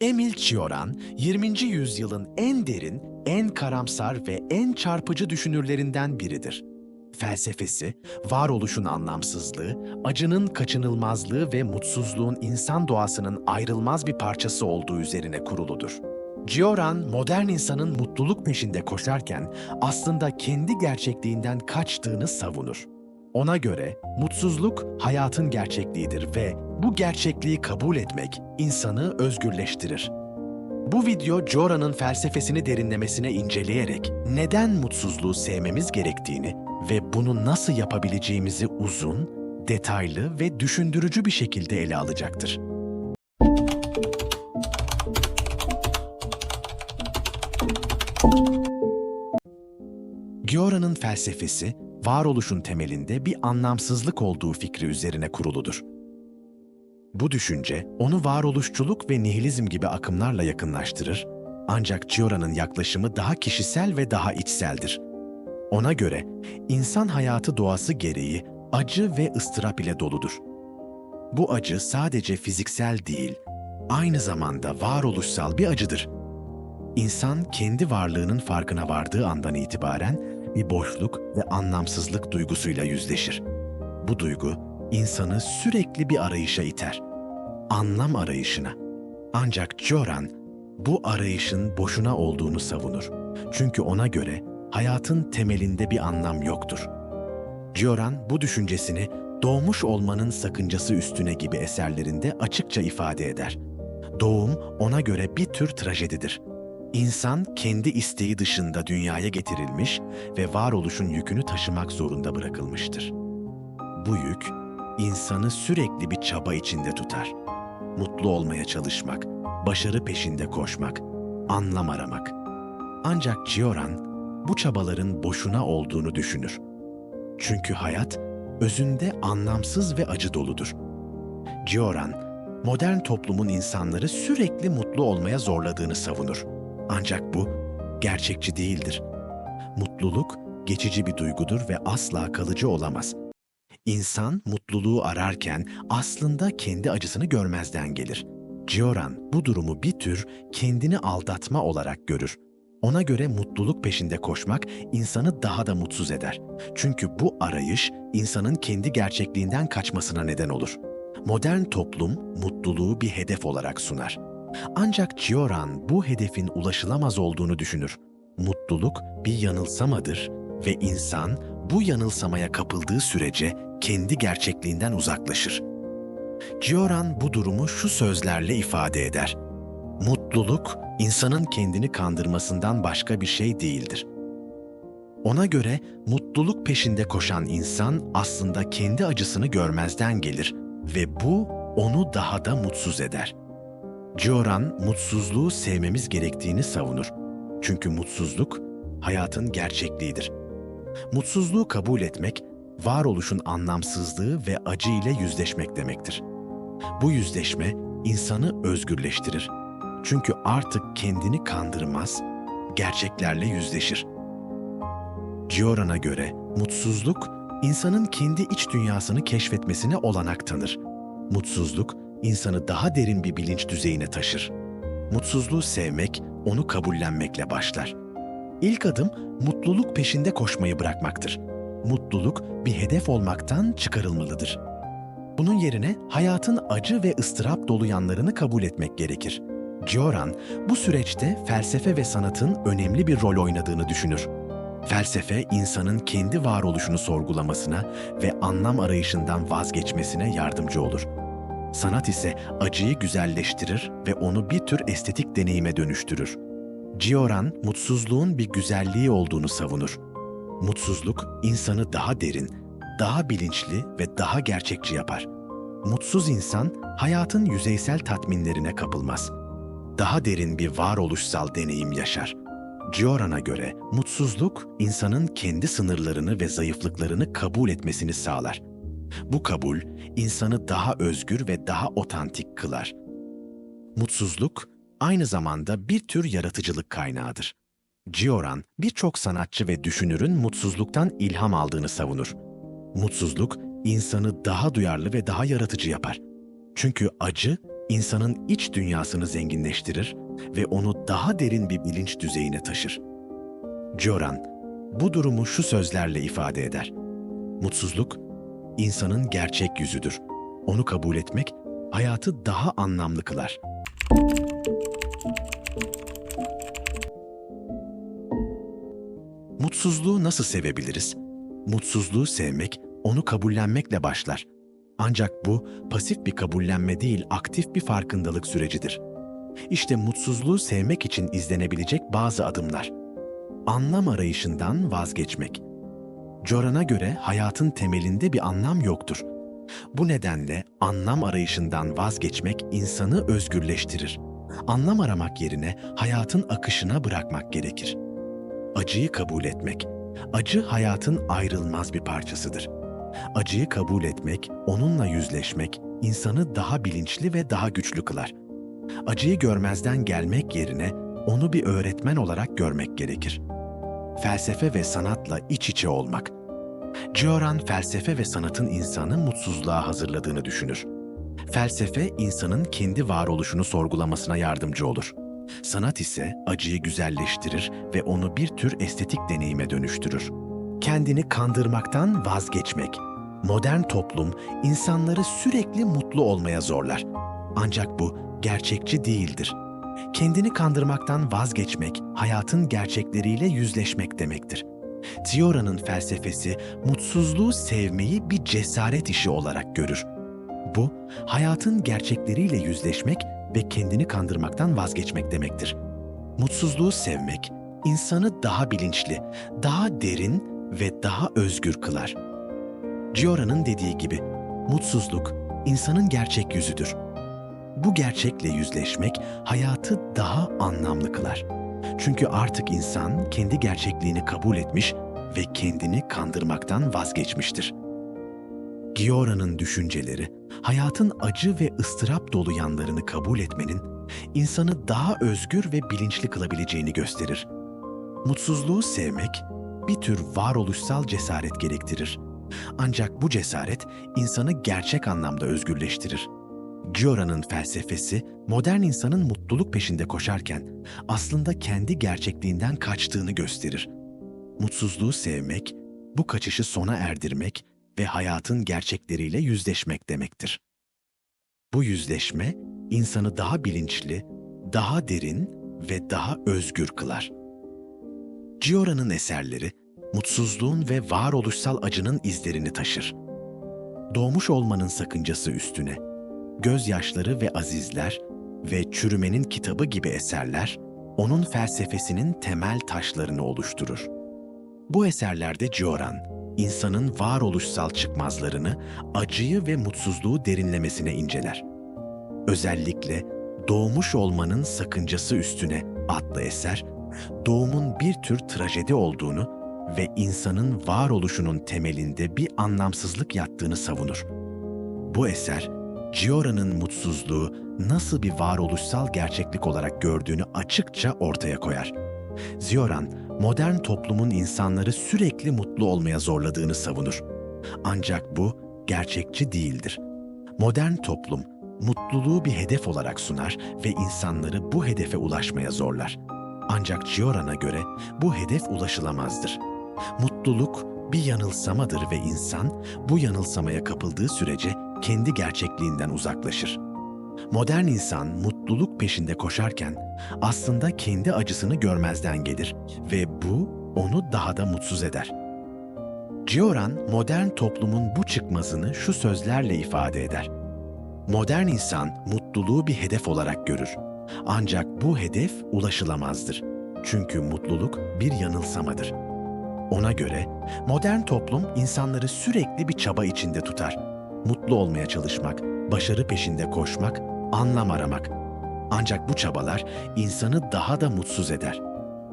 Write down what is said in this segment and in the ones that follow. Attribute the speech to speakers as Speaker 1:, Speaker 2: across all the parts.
Speaker 1: Emil Cioran, 20. yüzyılın en derin, en karamsar ve en çarpıcı düşünürlerinden biridir. Felsefesi, varoluşun anlamsızlığı, acının kaçınılmazlığı ve mutsuzluğun insan doğasının ayrılmaz bir parçası olduğu üzerine kuruludur. Cioran, modern insanın mutluluk peşinde koşarken aslında kendi gerçekliğinden kaçtığını savunur. Ona göre mutsuzluk hayatın gerçekliğidir ve bu gerçekliği kabul etmek insanı özgürleştirir. Bu video Jora'nın felsefesini derinlemesine inceleyerek neden mutsuzluğu sevmemiz gerektiğini ve bunu nasıl yapabileceğimizi uzun, detaylı ve düşündürücü bir şekilde ele alacaktır. Giora'nın felsefesi, varoluşun temelinde bir anlamsızlık olduğu fikri üzerine kuruludur. Bu düşünce, onu varoluşçuluk ve nihilizm gibi akımlarla yakınlaştırır, ancak Giora'nın yaklaşımı daha kişisel ve daha içseldir. Ona göre, insan hayatı doğası gereği acı ve ıstırap ile doludur. Bu acı sadece fiziksel değil, aynı zamanda varoluşsal bir acıdır. İnsan kendi varlığının farkına vardığı andan itibaren bir boşluk ve anlamsızlık duygusuyla yüzleşir. Bu duygu insanı sürekli bir arayışa iter. Anlam arayışına. Ancak Joran bu arayışın boşuna olduğunu savunur. Çünkü ona göre hayatın temelinde bir anlam yoktur. Joran bu düşüncesini Doğmuş Olmanın Sakıncası Üstüne gibi eserlerinde açıkça ifade eder. Doğum ona göre bir tür trajedidir. İnsan kendi isteği dışında dünyaya getirilmiş ve varoluşun yükünü taşımak zorunda bırakılmıştır. Bu yük insanı sürekli bir çaba içinde tutar. Mutlu olmaya çalışmak, başarı peşinde koşmak, anlam aramak. Ancak Cioran bu çabaların boşuna olduğunu düşünür. Çünkü hayat özünde anlamsız ve acı doludur. Cioran, modern toplumun insanları sürekli mutlu olmaya zorladığını savunur. Ancak bu gerçekçi değildir. Mutluluk geçici bir duygudur ve asla kalıcı olamaz. İnsan mutluluğu ararken aslında kendi acısını görmezden gelir. Cioran bu durumu bir tür kendini aldatma olarak görür. Ona göre mutluluk peşinde koşmak insanı daha da mutsuz eder. Çünkü bu arayış insanın kendi gerçekliğinden kaçmasına neden olur. Modern toplum mutluluğu bir hedef olarak sunar. Ancak Cioran bu hedefin ulaşılamaz olduğunu düşünür. Mutluluk bir yanılsamadır ve insan bu yanılsamaya kapıldığı sürece kendi gerçekliğinden uzaklaşır. Cioran bu durumu şu sözlerle ifade eder. Mutluluk, insanın kendini kandırmasından başka bir şey değildir. Ona göre mutluluk peşinde koşan insan aslında kendi acısını görmezden gelir ve bu onu daha da mutsuz eder.'' Cioran mutsuzluğu sevmemiz gerektiğini savunur. Çünkü mutsuzluk hayatın gerçekliğidir. Mutsuzluğu kabul etmek, varoluşun anlamsızlığı ve acı ile yüzleşmek demektir. Bu yüzleşme insanı özgürleştirir. Çünkü artık kendini kandırmaz, gerçeklerle yüzleşir. Cioran'a göre mutsuzluk, insanın kendi iç dünyasını keşfetmesine olanak tanır. Mutsuzluk, insanı daha derin bir bilinç düzeyine taşır. Mutsuzluğu sevmek, onu kabullenmekle başlar. İlk adım mutluluk peşinde koşmayı bırakmaktır. Mutluluk bir hedef olmaktan çıkarılmalıdır. Bunun yerine hayatın acı ve ıstırap dolu yanlarını kabul etmek gerekir. Cioran bu süreçte felsefe ve sanatın önemli bir rol oynadığını düşünür. Felsefe insanın kendi varoluşunu sorgulamasına ve anlam arayışından vazgeçmesine yardımcı olur. Sanat ise acıyı güzelleştirir ve onu bir tür estetik deneyime dönüştürür. Cioran, mutsuzluğun bir güzelliği olduğunu savunur. Mutsuzluk, insanı daha derin, daha bilinçli ve daha gerçekçi yapar. Mutsuz insan, hayatın yüzeysel tatminlerine kapılmaz. Daha derin bir varoluşsal deneyim yaşar. Cioran'a göre mutsuzluk, insanın kendi sınırlarını ve zayıflıklarını kabul etmesini sağlar. Bu kabul insanı daha özgür ve daha otantik kılar. Mutsuzluk aynı zamanda bir tür yaratıcılık kaynağıdır. Cioran birçok sanatçı ve düşünürün mutsuzluktan ilham aldığını savunur. Mutsuzluk insanı daha duyarlı ve daha yaratıcı yapar. Çünkü acı insanın iç dünyasını zenginleştirir ve onu daha derin bir bilinç düzeyine taşır. Joran, bu durumu şu sözlerle ifade eder. Mutsuzluk, insanın gerçek yüzüdür. Onu kabul etmek, hayatı daha anlamlı kılar. Mutsuzluğu nasıl sevebiliriz? Mutsuzluğu sevmek, onu kabullenmekle başlar. Ancak bu pasif bir kabullenme değil, aktif bir farkındalık sürecidir. İşte mutsuzluğu sevmek için izlenebilecek bazı adımlar. Anlam arayışından vazgeçmek. Joran'a göre hayatın temelinde bir anlam yoktur. Bu nedenle anlam arayışından vazgeçmek insanı özgürleştirir. Anlam aramak yerine hayatın akışına bırakmak gerekir. Acıyı kabul etmek. Acı hayatın ayrılmaz bir parçasıdır. Acıyı kabul etmek, onunla yüzleşmek insanı daha bilinçli ve daha güçlü kılar. Acıyı görmezden gelmek yerine onu bir öğretmen olarak görmek gerekir. Felsefe ve sanatla iç içe olmak. Gioran felsefe ve sanatın insanı mutsuzluğa hazırladığını düşünür. Felsefe insanın kendi varoluşunu sorgulamasına yardımcı olur. Sanat ise acıyı güzelleştirir ve onu bir tür estetik deneyime dönüştürür. Kendini kandırmaktan vazgeçmek. Modern toplum insanları sürekli mutlu olmaya zorlar. Ancak bu gerçekçi değildir. Kendini kandırmaktan vazgeçmek, hayatın gerçekleriyle yüzleşmek demektir. Tiora'nın felsefesi mutsuzluğu sevmeyi bir cesaret işi olarak görür. Bu, hayatın gerçekleriyle yüzleşmek ve kendini kandırmaktan vazgeçmek demektir. Mutsuzluğu sevmek, insanı daha bilinçli, daha derin ve daha özgür kılar. Giora'nın dediği gibi, mutsuzluk insanın gerçek yüzüdür. Bu gerçekle yüzleşmek hayatı daha anlamlı kılar. Çünkü artık insan kendi gerçekliğini kabul etmiş ve kendini kandırmaktan vazgeçmiştir. Giora'nın düşünceleri, hayatın acı ve ıstırap dolu yanlarını kabul etmenin insanı daha özgür ve bilinçli kılabileceğini gösterir. Mutsuzluğu sevmek bir tür varoluşsal cesaret gerektirir. Ancak bu cesaret insanı gerçek anlamda özgürleştirir. Giora'nın felsefesi modern insanın mutluluk peşinde koşarken aslında kendi gerçekliğinden kaçtığını gösterir. Mutsuzluğu sevmek, bu kaçışı sona erdirmek ve hayatın gerçekleriyle yüzleşmek demektir. Bu yüzleşme insanı daha bilinçli, daha derin ve daha özgür kılar. Giora'nın eserleri mutsuzluğun ve varoluşsal acının izlerini taşır. Doğmuş olmanın sakıncası üstüne, gözyaşları ve azizler ve çürümenin kitabı gibi eserler onun felsefesinin temel taşlarını oluşturur. Bu eserlerde Gioran, insanın varoluşsal çıkmazlarını, acıyı ve mutsuzluğu derinlemesine inceler. Özellikle Doğmuş Olmanın Sakıncası Üstüne adlı eser, doğumun bir tür trajedi olduğunu ve insanın varoluşunun temelinde bir anlamsızlık yattığını savunur. Bu eser, Giora'nın mutsuzluğu nasıl bir varoluşsal gerçeklik olarak gördüğünü açıkça ortaya koyar. Zioran, modern toplumun insanları sürekli mutlu olmaya zorladığını savunur. Ancak bu gerçekçi değildir. Modern toplum mutluluğu bir hedef olarak sunar ve insanları bu hedefe ulaşmaya zorlar. Ancak Gioran'a göre bu hedef ulaşılamazdır. Mutluluk bir yanılsamadır ve insan bu yanılsamaya kapıldığı sürece kendi gerçekliğinden uzaklaşır. Modern insan mutluluk peşinde koşarken aslında kendi acısını görmezden gelir ve bu onu daha da mutsuz eder. Gioran modern toplumun bu çıkmazını şu sözlerle ifade eder. Modern insan mutluluğu bir hedef olarak görür. Ancak bu hedef ulaşılamazdır. Çünkü mutluluk bir yanılsamadır. Ona göre modern toplum insanları sürekli bir çaba içinde tutar. Mutlu olmaya çalışmak, başarı peşinde koşmak, anlam aramak. Ancak bu çabalar insanı daha da mutsuz eder.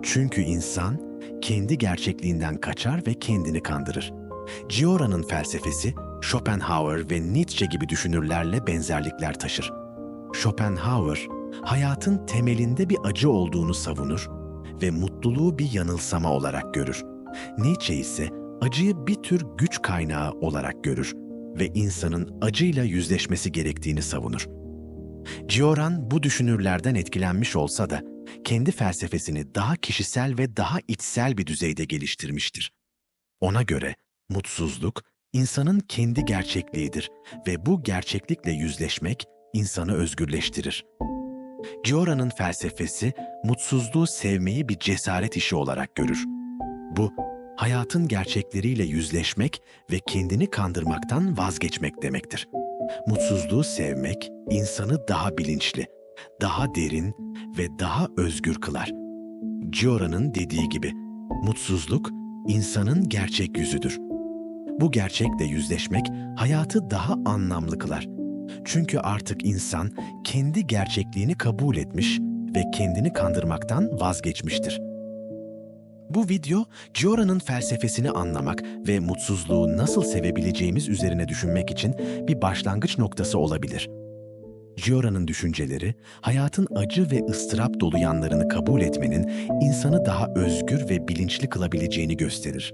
Speaker 1: Çünkü insan kendi gerçekliğinden kaçar ve kendini kandırır. Giora'nın felsefesi Schopenhauer ve Nietzsche gibi düşünürlerle benzerlikler taşır. Schopenhauer, hayatın temelinde bir acı olduğunu savunur ve mutluluğu bir yanılsama olarak görür. Nietzsche ise acıyı bir tür güç kaynağı olarak görür ve insanın acıyla yüzleşmesi gerektiğini savunur. Gioran bu düşünürlerden etkilenmiş olsa da kendi felsefesini daha kişisel ve daha içsel bir düzeyde geliştirmiştir. Ona göre mutsuzluk insanın kendi gerçekliğidir ve bu gerçeklikle yüzleşmek insanı özgürleştirir. Giora'nın felsefesi mutsuzluğu sevmeyi bir cesaret işi olarak görür. Bu, hayatın gerçekleriyle yüzleşmek ve kendini kandırmaktan vazgeçmek demektir. Mutsuzluğu sevmek insanı daha bilinçli, daha derin ve daha özgür kılar. Giora'nın dediği gibi, mutsuzluk insanın gerçek yüzüdür. Bu gerçekle yüzleşmek hayatı daha anlamlı kılar. Çünkü artık insan kendi gerçekliğini kabul etmiş ve kendini kandırmaktan vazgeçmiştir. Bu video, Giora'nın felsefesini anlamak ve mutsuzluğu nasıl sevebileceğimiz üzerine düşünmek için bir başlangıç noktası olabilir. Giora'nın düşünceleri, hayatın acı ve ıstırap dolu yanlarını kabul etmenin insanı daha özgür ve bilinçli kılabileceğini gösterir.